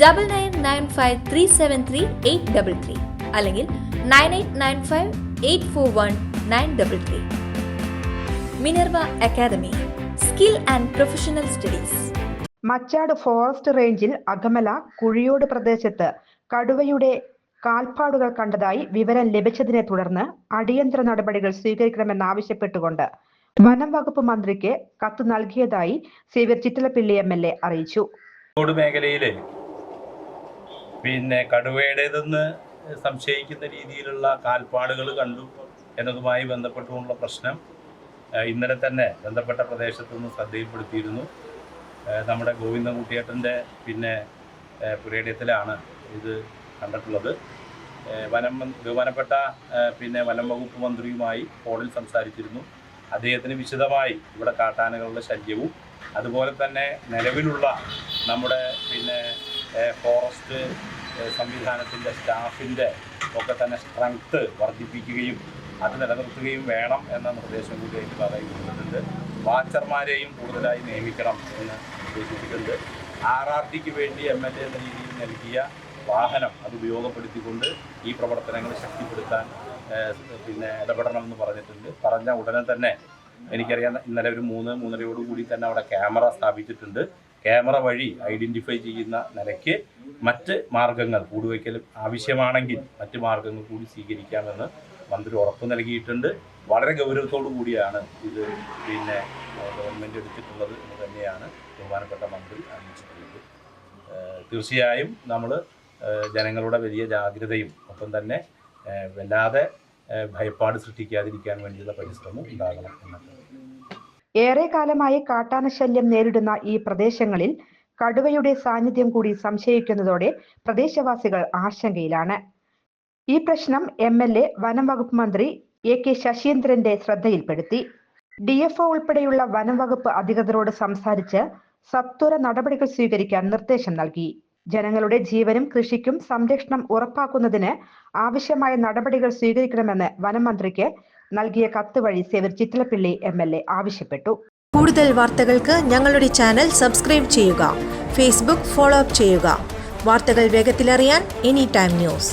double nine nine five three seven three eight double three അല്ലെങ്കിൽ nine eight nine five eight four one nine double three Minerva academy skill and professional studies. Machad forest റേഞ്ചിൽ അകമല കുഴിയോട് പ്രദേശത്ത് കടുവയുടെ കാൽപ്പാടുകൾ കണ്ടതായി വിവരം ലഭിച്ചതിനെ തുടർന്ന് അടിയന്തര നടപടികൾ സ്വീകരിക്കണമെന്നാവശ്യപ്പെട്ടുകൊണ്ട് വനം വകുപ്പ് മന്ത്രിക്ക് കത്ത് നൽകിയതായി Xavier Chittilappilly M L A അറിയിച്ചു. മേഖലയിൽ പിന്നെ കടുവയുടേതെന്ന് സംശയിക്കുന്ന രീതിയിലുള്ള കാൽപ്പാടുകൾ കണ്ടു. എന്നതുമായി ബന്ധപ്പെട്ടുകൊണ്ടുള്ള പ്രശ്നം ഇന്നലെ തന്നെ ബന്ധപ്പെട്ട പ്രദേശത്തു നിന്ന് ശ്രദ്ധയിൽപ്പെടുത്തിയിരുന്നു. നമ്മുടെ ഗോവിന്ദൻകുട്ടിയേട്ടന്റെ പിന്നെ പുരേഡിയത്തിലാണ് ഇത് കണ്ടിട്ടുള്ളത്. വനം ബഹുമാനപ്പെട്ട പിന്നെ വനം വകുപ്പ് മന്ത്രിയുമായി ഫോണിൽ സംസാരിച്ചിരുന്നു. അദ്ദേഹത്തിന് വിശദമായി ഇവിടെ കാട്ടാനകളുടെ ശല്യവും അതുപോലെ തന്നെ നിലവിലുള്ള നമ്മുടെ പിന്നെ ഫോറസ്റ്റ് സംവിധാനത്തിന്റെ സ്റ്റാഫിന്റെ ഒക്കെ തന്നെ സ്ട്രെങ്ത്ത് വർദ്ധിപ്പിക്കുകയും അത് നിലനിർത്തുകയും വേണം എന്ന നിർദ്ദേശം കൂടി അതിൽ പറയുന്നുണ്ട്. വാച്ചർമാരെയും കൂടുതലായി നിയമിക്കണം എന്ന് ഉദ്ദേശിച്ചിട്ടുണ്ട്. ആർ ആർ ടിക്ക് വേണ്ടി എം എൽ എ എന്ന രീതിയിൽ നൽകിയ വാഹനം അത് ഉപയോഗപ്പെടുത്തിക്കൊണ്ട് ഈ പ്രവർത്തനങ്ങൾ ശക്തിപ്പെടുത്താൻ പിന്നെ ഇടപെടണം എന്ന് പറഞ്ഞിട്ടുണ്ട്. പറഞ്ഞ ഉടനെ തന്നെ എനിക്കറിയാം ഇന്നലെ ഒരു മൂന്ന് മൂന്നരയോട് കൂടി തന്നെ അവിടെ ക്യാമറ സ്ഥാപിച്ചിട്ടുണ്ട്. ക്യാമറ വഴി ഐഡന്റിഫൈ ചെയ്യുന്ന നിലയ്ക്ക് മറ്റ് മാർഗങ്ങൾ കൂടുവയ്ക്കൽ ആവശ്യമാണെങ്കിൽ മറ്റ് മാർഗങ്ങൾ കൂടി സ്വീകരിക്കാമെന്ന് മന്ത്രി ഉറപ്പ് നൽകിയിട്ടുണ്ട്. വളരെ ഗൗരവത്തോടു കൂടിയാണ് ഇത് പിന്നെ ഗവൺമെന്റ് എടുത്തിട്ടുള്ളത് എന്ന് തന്നെയാണ് ബഹുമാനപ്പെട്ട മന്ത്രി അറിയിച്ചിട്ടുള്ളത്. തീർച്ചയായും നമ്മൾ ജനങ്ങളുടെ വലിയ ജാഗ്രതയും ഒപ്പം തന്നെ വല്ലാതെ ഭയപ്പാട് സൃഷ്ടിക്കാതിരിക്കാൻ വേണ്ടിയുള്ള പരിശ്രമം ഉണ്ടാകണം എന്നത് ഏറെ കാലമായി കാട്ടാന ശല്യം നേരിടുന്ന ഈ പ്രദേശങ്ങളിൽ കടുവയുടെ സാന്നിധ്യം കൂടി സംശയിക്കുന്നതോടെ പ്രദേശവാസികൾ ആശങ്കയിലാണ്. ഈ പ്രശ്നം എം എൽ എ വനം വകുപ്പ് മന്ത്രി എ കെ ശശീന്ദ്രന്റെ ശ്രദ്ധയിൽപ്പെടുത്തി. ഡി എഫ് ഒ ഉൾപ്പെടെയുള്ള വനം വകുപ്പ് അധികൃതരോട് സംസാരിച്ച് സത്വര നടപടികൾ സ്വീകരിക്കാൻ നിർദ്ദേശം നൽകി. ജനങ്ങളുടെ ജീവനും കൃഷിക്കും സംരക്ഷണം ഉറപ്പാക്കുന്നതിന് ആവശ്യമായ നടപടികൾ സ്വീകരിക്കണമെന്ന് വനം മന്ത്രിക്ക് നൽകിയ കത്ത് വഴി Xavier Chittilappilly M L A ആവശ്യപ്പെട്ടു. കൂടുതൽ വാർത്തകൾക്ക് ഞങ്ങളുടെ ചാനൽ സബ്സ്ക്രൈബ് ചെയ്യുക ഫേസ്ബുക്ക് ഫോളോ അപ്പ് ചെയ്യുക. വാർത്തകൾ വേഗത്തിലറിയാൻ എനി ടൈം ന്യൂസ്.